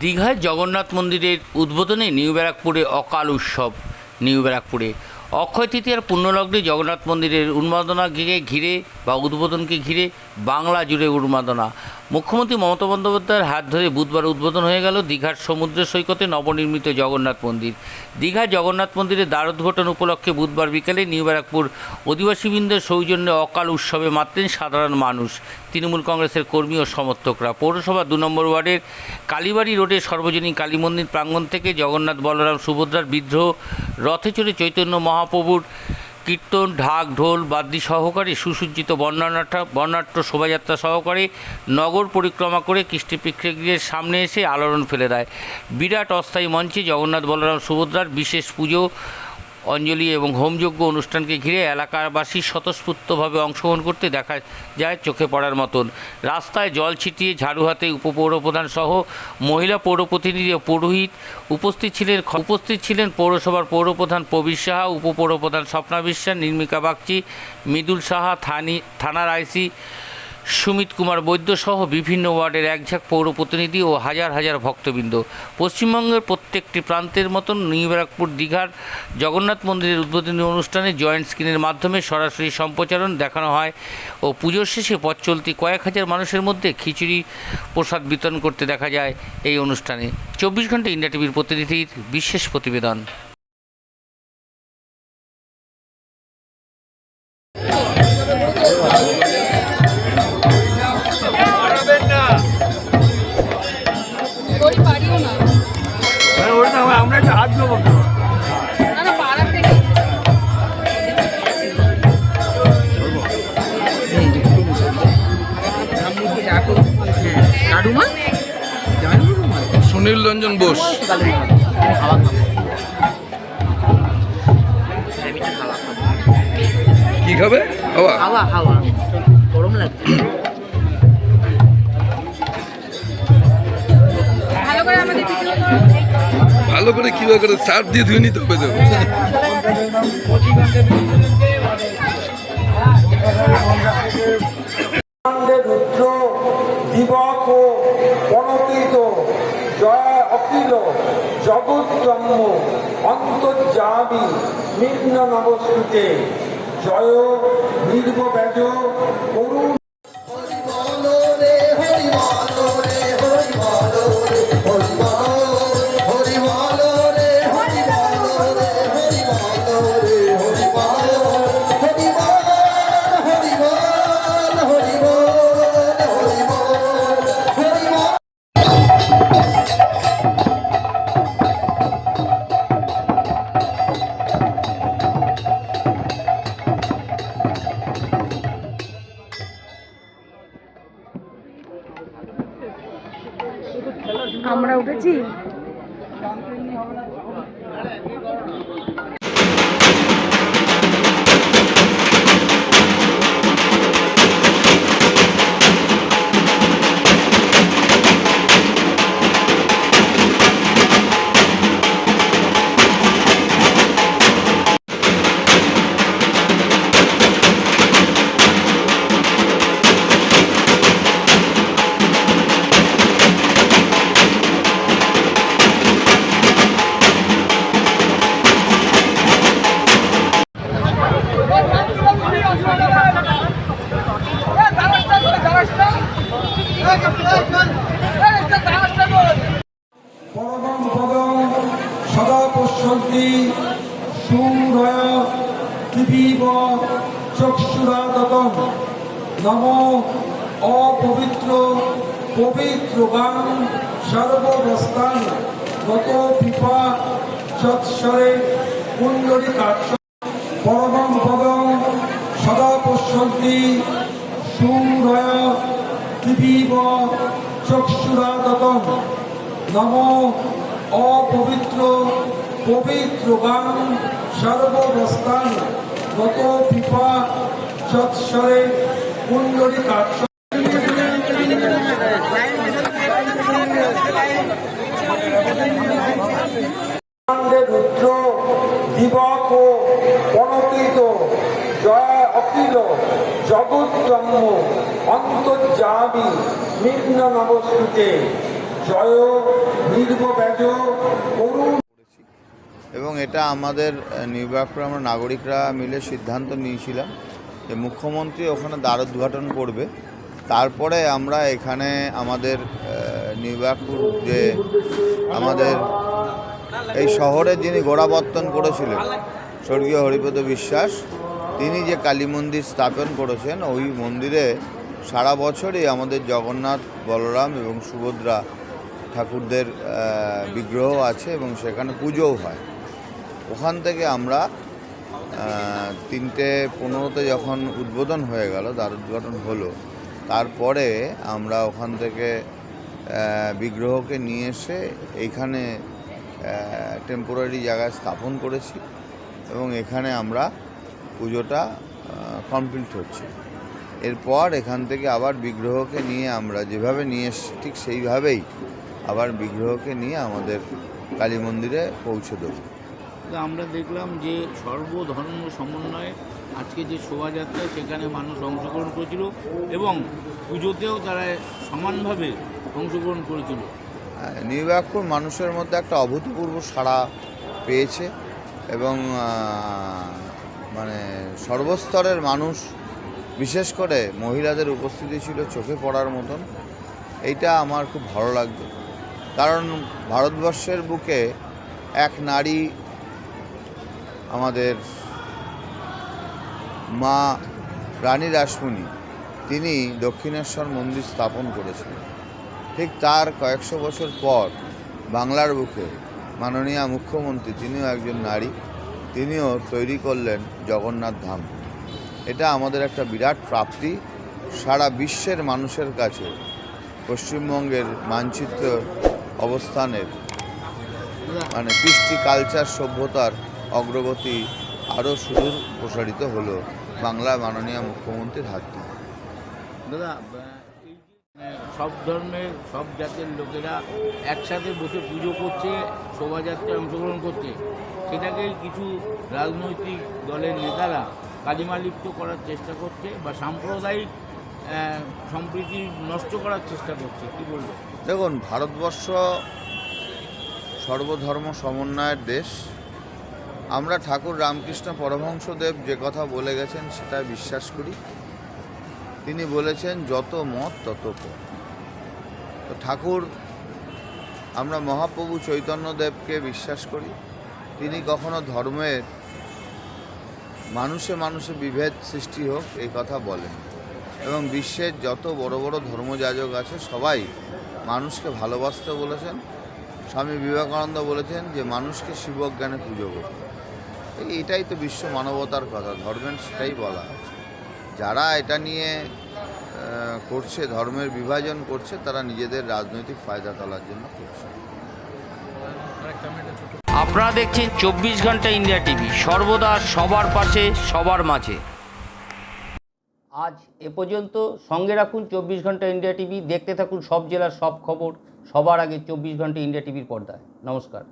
দীঘায় জগন্নাথ মন্দিরের উদ্বোধনে নিউ ব্যারাকপুরে অকাল উৎসব। নিউ ব্যারাকপুরে অক্ষয় তৃতীয়ার পুণ্যলগ্নে জগন্নাথ মন্দিরের উন্মাদনাকে ঘিরে বা উদ্বোধনকে ঘিরে বাংলা জুড়ে উন্মাদনা। মুখ্যমন্ত্রী মমতা বন্দ্যোপাধ্যায়ের হাত ধরে বুধবার উদ্বোধন হয়ে গেল দীঘার সমুদ্র সৈকতে নবনির্মিত জগন্নাথ মন্দির। দীঘা জগন্নাথ মন্দিরের দ্বারোদ্ঘাটন উপলক্ষে বুধবার বিকেলে নিউ ব্যারাকপুর অধিবাসীবৃন্দের সৌজন্যে অকাল উৎসবে মাতলেন সাধারণ মানুষ। তৃণমূল কংগ্রেসের কর্মী ও সমর্থকরা। পৌরসভা দু নম্বর ওয়ার্ডের কালীবাড়ি রোডের সর্বজনীন কালী মন্দির প্রাঙ্গণ থেকে জগন্নাথ বলরাম সুভদ্রার বিদ্রোহ রথে চড়ে চৈতন্য মহাপ্রভুর কীর্তন, ঢাক, ঢোল, বাদ্যি সহকারে সুসজ্জিত বর্ণনাট্য বর্ণাট্য শোভাযাত্রা সহকারে নগর পরিক্রমা করে কৃষ্টি সামনে এসে আলোড়ন ফেলে দেয়। বিরাট অস্থায়ী মঞ্চে জগন্নাথ বলরাম সুভদ্রার বিশেষ পুজো অঞ্জলি এবং হোমযজ্ঞ অনুষ্ঠানকে ঘিরে এলাকাবাসী স্বতঃস্ফূর্তভাবে অংশগ্রহণ করতে দেখা যায় চোখে পড়ার মতন। রাস্তায় জল ছিটিয়ে ঝাড়ু হাতে উপপৌরপ্রধান সহ মহিলা পৌর প্রতিনিধি ও পুরোহিত উপস্থিত ছিলেন উপস্থিত ছিলেন পৌরসভার পৌরপ্রধান প্রবীর সাহা, উপপৌরপ্রধান স্বপ্না বিশ্বাস, নির্মিকা বাগচি, মৃদুল সাহা, থানি থানার আইসি সুমিত কুমার বৈদ্য সহ বিভিন্ন ওয়ার্ডের একঝাঁক পৌর প্রতিনিধি ও হাজার হাজার ভক্তবৃন্দ। পশ্চিমবঙ্গের প্রত্যেকটি প্রান্তের মতন নিউ ব্যারাকপুর দীঘার জগন্নাথ মন্দিরের উদ্বোধনী অনুষ্ঠানে জয়েন্ট স্ক্রিনের মাধ্যমে সরাসরি সম্প্রচারণ দেখানো হয় ও পুজোর শেষে পথ চলতি কয়েক হাজার মানুষের মধ্যে খিচুড়ি প্রসাদ বিতরণ করতে দেখা যায় এই অনুষ্ঠানে। চব্বিশ ঘণ্টা ইন্ডিয়া টিভির প্রতিনিধির বিশেষ প্রতিবেদন। ওই সুনীল রঞ্জন বোস। কি খাবে? বাবা হাওয়া হাওয়া। গরম লাগছে। ভালো করে আমাদের ভালো করে কীভাবে করে সার দিয়ে ধুয়ে নিতে হবে তো দিবক জয় অখিল। জগৎজন্ম নিম্ন নবস্তুতে। জয় করুণ আমরা উঠেছি? পশ্যন্তি সুরয় চক্ষুরাদতম নম অপবিত্র পবিত্র গান সর্ববস্থান গত সৎসরে কুণ্ডলী কাক্ষ পরমং পদং সদা পশ্যন্তি। নম অপবিত্র পবিত্র গান সর্ববস্থান গত পিপা সৎসরে কুণ্ডলী ব্রহ্মাণ্ডে রুদ্র, দিবক জয় অখিল জগৎজন্ম নিম্ন নবস্তুতে। জয় করুণ এবং এটা আমাদের নিউ আমরা নাগরিকরা মিলে সিদ্ধান্ত নিয়েছিলাম যে মুখ্যমন্ত্রী ওখানে দ্বার উদ্ঘাটন করবে। তারপরে আমরা এখানে আমাদের নিউ যে আমাদের এই শহরে যিনি গোড়াবর্তন করেছিলেন, স্বর্গীয় হরিপদ বিশ্বাস, তিনি যে কালী মন্দির স্থাপন করেছেন, ওই মন্দিরে সারা বছরই আমাদের জগন্নাথ, বলরাম এবং সুভদ্রা ঠাকুরদের বিগ্রহ আছে এবং সেখানে পুজোও হয়। ওখান থেকে আমরা তিনটে পনেরোতে যখন উদ্বোধন হয়ে গেল দ্বার উদ্ঘাটন হলো, তারপরে আমরা ওখান থেকে বিগ্রহকে নিয়ে এসে এইখানে টেম্পোরারি জায়গায় স্থাপন করেছি এবং এখানে আমরা পুজোটা কমপ্লিট হচ্ছে। এরপর এখান থেকে আবার বিগ্রহকে নিয়ে আমরা যেভাবে নিয়ে এসছি, ঠিক সেইভাবেই আবার বিগ্রহকে নিয়ে আমাদের কালী মন্দিরে পৌঁছে দেবো। আমরা দেখলাম যে সর্বধর্ম সমন্বয়ে আজকে যে শোভাযাত্রা, সেখানে মানুষ অংশগ্রহণ করেছিল এবং পুজোতেও তারা সমানভাবে অংশগ্রহণ করেছিল। নিউ মানুষের মধ্যে একটা অভূতপূর্ব সাড়া পেয়েছে এবং মানে সর্বস্তরের মানুষ, বিশেষ করে মহিলাদের উপস্থিতি ছিল চোখে পড়ার মতন। এইটা আমার খুব ভালো লাগছে। কারণ ভারতবর্ষের বুকে এক নারী আমাদের মা রানী রাসমণি, তিনি দক্ষিণেশ্বর মন্দির স্থাপন করেছিলেন। ঠিক তার কয়েকশো বছর পর বাংলার বুকে মাননীয় মুখ্যমন্ত্রী, তিনিও একজন নারী, তিনিও তৈরি করলেন জগন্নাথ ধাম। এটা আমাদের একটা বিরাট প্রাপ্তি। সারা বিশ্বের মানুষের কাছে পশ্চিমবঙ্গের মানচিত্র অবস্থানের মানে কৃষ্টি কালচার সভ্যতার অগ্রগতি আরও সুদূর প্রসারিত হলো বাংলা মাননীয় মুখ্যমন্ত্রীর হাত থেকে দাদা আহ, সব ধর্মের সব জাতের লোকেরা একসাথে বসে পুজো করছে শোভাযাত্রায় অংশগ্রহণ করছে সেটাকেই কিছু রাজনৈতিক দলের নেতারা কালিমালিপ্ত করার চেষ্টা করছে বা সাম্প্রদায়িক সম্প্রীতি নষ্ট করার চেষ্টা করছে কি বলব দেখুন ভারতবর্ষ সর্বধর্ম সমন্বয়ের দেশ। আমরা ঠাকুর রামকৃষ্ণ পরমহংসদেব যে কথা বলে গেছেন সেটা বিশ্বাস করি। তিনি বলেছেন, যত মত, তত পথ। তো ঠাকুর, আমরা মহাপ্রভু চৈতন্যদেবকে বিশ্বাস করি। তিনি কখনো ধর্মের মানুষে মানুষে বিভেদ সৃষ্টি হোক, এই কথা বলেন। এবং বিশ্বের যত বড় বড় ধর্মযাজক আছে, সবাই মানুষকে ভালোবাসতে বলেছেন। স্বামী বিবেকানন্দ বলেছেন যে, মানুষকে শিবজ্ঞানে পুজো করতে। এটাই তো বিশ্ব মানবতার কথা ধর্মের সেটাই বলা যারা এটা নিয়ে করছে ধর্মের বিভাজন করছে তারা নিজেদের রাজনৈতিক ফায়দা তোলার জন্য করছে। আপনারা দেখছেন চব্বিশ ঘণ্টা ইন্ডিয়া টিভি সর্বদা সবার পাশে সবার মাঝে। আজ এ পর্যন্ত সঙ্গে রাখুন চব্বিশ ঘণ্টা ইন্ডিয়া টিভি দেখতে থাকুন সব জেলার সব খবর সবার আগে চব্বিশ ঘণ্টা ইন্ডিয়া টিভির পর্দায়। নমস্কার।